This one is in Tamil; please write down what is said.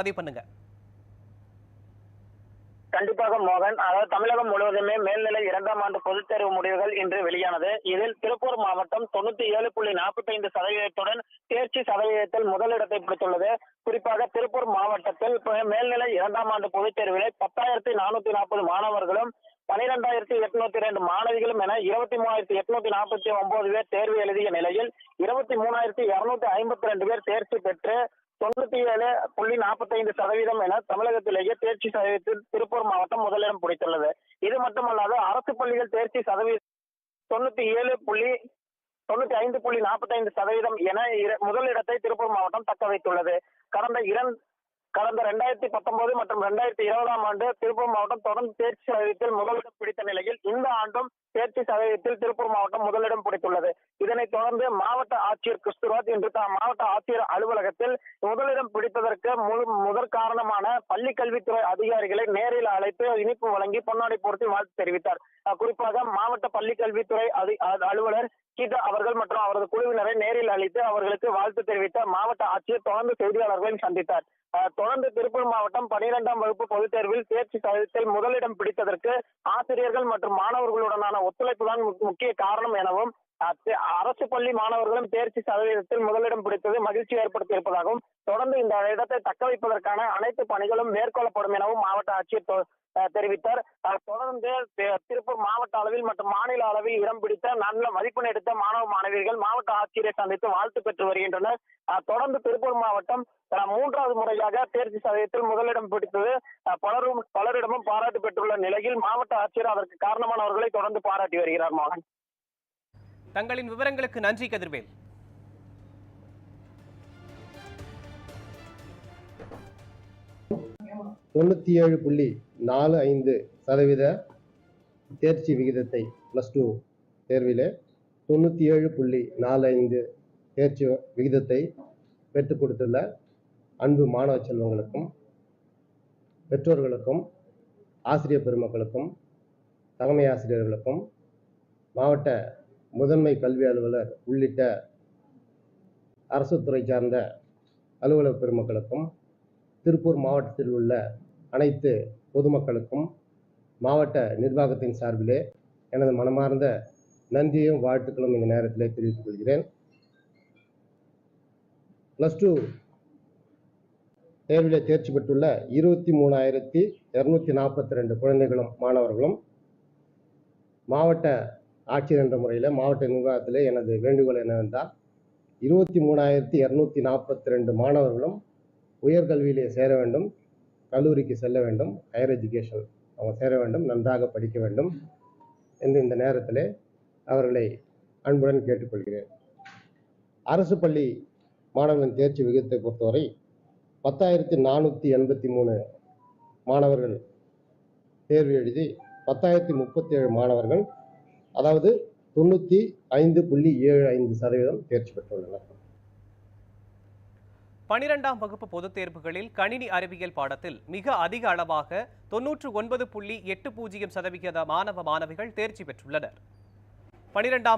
பதிவு பண்ணுங்க. கண்டிப்பாக மோகன். அதாவது தமிழகம் முழுவதுமே மேல்நிலை இரண்டாம் ஆண்டு பொதுத் தேர்வு முடிவுகள் இன்று வெளியானது. இதில் திருப்பூர் மாவட்டம் தொண்ணூத்தி ஏழு புள்ளி நாற்பத்தி ஐந்து சதவீதத்துடன் தேர்ச்சி சதவீதத்தில் முதலிடத்தை பிடித்துள்ளது. குறிப்பாக திருப்பூர் மாவட்டத்தில் மேல்நிலை இரண்டாம் ஆண்டு பொதுத் தேர்விலே பத்தாயிரத்தி நானூத்தி நாற்பது மாணவர்களும் பனிரெண்டாயிரத்தி எட்நூத்தி ரெண்டு மாணவிகளும் என இருபத்தி மூணாயிரத்தி எட்நூத்தி நாற்பத்தி ஒன்பது பேர் தேர்வு எழுதிய நிலையில் இருபத்தி மூணாயிரத்தி இருநூத்தி ஐம்பத்தி ரெண்டு பேர் தேர்ச்சி பெற்று தொண்ணூத்தி ஏழு புள்ளி நாற்பத்தைந்து சதவீதம் என தமிழகத்திலேயே தேர்ச்சி சதவீதத்தில் திருப்பூர் மாவட்டம் முதலிடம் பிடித்துள்ளது. இது மட்டுமல்லாது அரசு பள்ளிகள் தேர்ச்சி சதவீதம் தொண்ணூத்தி ஏழு புள்ளி தொண்ணூத்தி ஐந்து புள்ளி நாற்பத்தைந்து சதவீதம் என முதலிடத்தை திருப்பூர் மாவட்டம் தக்க வைத்துள்ளது. கடந்த இரண்டு கடந்த ரெண்டாயிரத்தி பத்தொன்பது மற்றும் ரெண்டாயிரத்தி இருபதாம் ஆண்டு திருப்பூர் மாவட்டம் தொடர்ந்து தேர்ச்சி சதவீதத்தில் முதலிடம் பிடித்த நிலையில் இந்த ஆண்டும் தேர்ச்சி சதவீதத்தில் திருப்பூர் மாவட்டம் முதலிடம் பிடித்துள்ளது. இதனைத் தொடர்ந்து மாவட்ட ஆட்சியர் கிறிஸ்துராஜ் இன்று தாம் மாவட்ட ஆட்சியர் அலுவலகத்தில் முதலிடம் பிடிப்பதற்கு முதற் காரணமான பள்ளி கல்வித்துறை அதிகாரிகளை நேரில் அழைத்து இனிப்பு வழங்கி பொன்னாடை பொருத்தி வாழ்த்து தெரிவித்தார். குறிப்பாக மாவட்ட பள்ளி கல்வித்துறை அலுவலர் கீதா அவர்கள் மற்றும் அவரது குழுவினரை நேரில் அழைத்து அவர்களுக்கு வாழ்த்து தெரிவித்த மாவட்ட ஆட்சியர் தொடர்ந்து செய்தியாளர்களையும் சந்தித்தார். தொடர்ந்து திருப்பூர் மாவட்டம் பனிரெண்டாம் வகுப்பு பொதுத் தேர்வில் தேர்ச்சி சதவீதத்தில் முதலிடம் பிடித்ததற்கு ஆசிரியர்கள் மற்றும் மாணவர்களுடனான ஒத்துழைப்பு தான் முக்கிய காரணம் எனவும் அரசு பள்ளி மாணவர்களும் தேர்ச்சி சதவீதத்தில் முதலிடம் பிடித்தது மகிழ்ச்சி ஏற்படுத்தியிருப்பதாகவும் தொடர்ந்து இந்த இடத்தை தக்க வைப்பதற்கான அனைத்து பணிகளும் மேற்கொள்ளப்படும் எனவும் மாவட்ட ஆட்சியர் தெரிவித்தார். தொடர்ந்து திருப்பூர் மாவட்ட அளவில் மற்றும் மாநில அளவில் இடம் பிடித்த நல்ல மதிப்பெண் எடுத்த மாணவ மாணவியர்கள் மாவட்ட ஆட்சியரை சந்தித்து வாழ்த்து பெற்று வருகின்றனர். தொடர்ந்து திருப்பூர் மாவட்டம் அஹ் மூன்றாவது முறையாக தேர்ச்சி சதவீதத்தில் முதலிடம் பிடித்தது. அஹ் பலரும் பலரிடமும் பாராட்டு பெற்றுள்ள நிலையில் மாவட்ட ஆட்சியர் அதற்கு காரணமானவர்களை தொடர்ந்து பாராட்டி வருகிறார் மோகன் தங்களின் விவரங்களுக்கு நன்றி கதிர்வேல். தொண்ணூற்றி ஏழு புள்ளி நாலு ஐந்து சதவீத தேர்ச்சி விகிதத்தை ப்ளஸ் டூ தேர்விலே தொண்ணூற்றி ஏழு புள்ளி நாலு ஐந்து தேர்ச்சி விகிதத்தை பெற்றுக் கொடுத்துள்ள அன்பு மாணவ செல்வங்களுக்கும் பெற்றோர்களுக்கும் ஆசிரியர் பெருமக்களுக்கும் தலைமை ஆசிரியர்களுக்கும் மாவட்ட முதன்மை கல்வி அலுவலர் உள்ளிட்ட அரசு துறை சார்ந்த அலுவலர் பெருமக்களுக்கும் திருப்பூர் மாவட்டத்தில் உள்ள அனைத்து பொதுமக்களுக்கும் மாவட்ட நிர்வாகத்தின் சார்பிலே எனது மனமார்ந்த நன்றியும் வாழ்த்துக்களும் இந்த நேரத்திலே தெரிவித்துக் கொள்கிறேன். ப்ளஸ் டூ தேர்விலே தேர்ச்சி பெற்றுள்ள இருபத்தி மூணாயிரத்தி இரநூத்தி நாற்பத்தி ரெண்டு குழந்தைகளும் மாணவர்களும் மாவட்ட ஆட்சியர் என்ற முறையில் மாவட்ட நிர்வாகத்தில் எனது வேண்டுகோள் என்னவென்றால் இருபத்தி மூணாயிரத்தி இரநூத்தி நாற்பத்தி ரெண்டு மாணவர்களும் உயர்கல்வியிலே சேர வேண்டும் கல்லூரிக்கு செல்ல வேண்டும் ஹையர் எஜுகேஷன் அவங்க சேர வேண்டும் நன்றாக படிக்க வேண்டும் என்று இந்த நேரத்தில் அவர்களை அன்புடன் கேட்டுக்கொள்கிறேன். அரசு பள்ளி மாணவர்களின் தேர்ச்சி விகிதத்தை பொறுத்தவரை பத்தாயிரத்தி நானூற்றி எண்பத்தி மூணு மாணவர்கள் தேர்வு எழுதி பத்தாயிரத்தி முப்பத்தி ஏழு மாணவர்கள் அதாவது தொண்ணூற்றி ஐந்து புள்ளி ஏழு ஐந்து சதவீதம் தேர்ச்சி பெற்றுள்ளனர். பனிரெண்டாம் வகுப்பு பொதுத் தேர்வுகளில் கணினி அறிவியல் பாடத்தில் மிக அதிக அளவாக தொன்னூற்று ஒன்பது புள்ளி எட்டு பூஜ்ஜியம் சதவிகித மாணவ மாணவிகள் தேர்ச்சி பெற்றுள்ளனர். பனிரெண்டாம்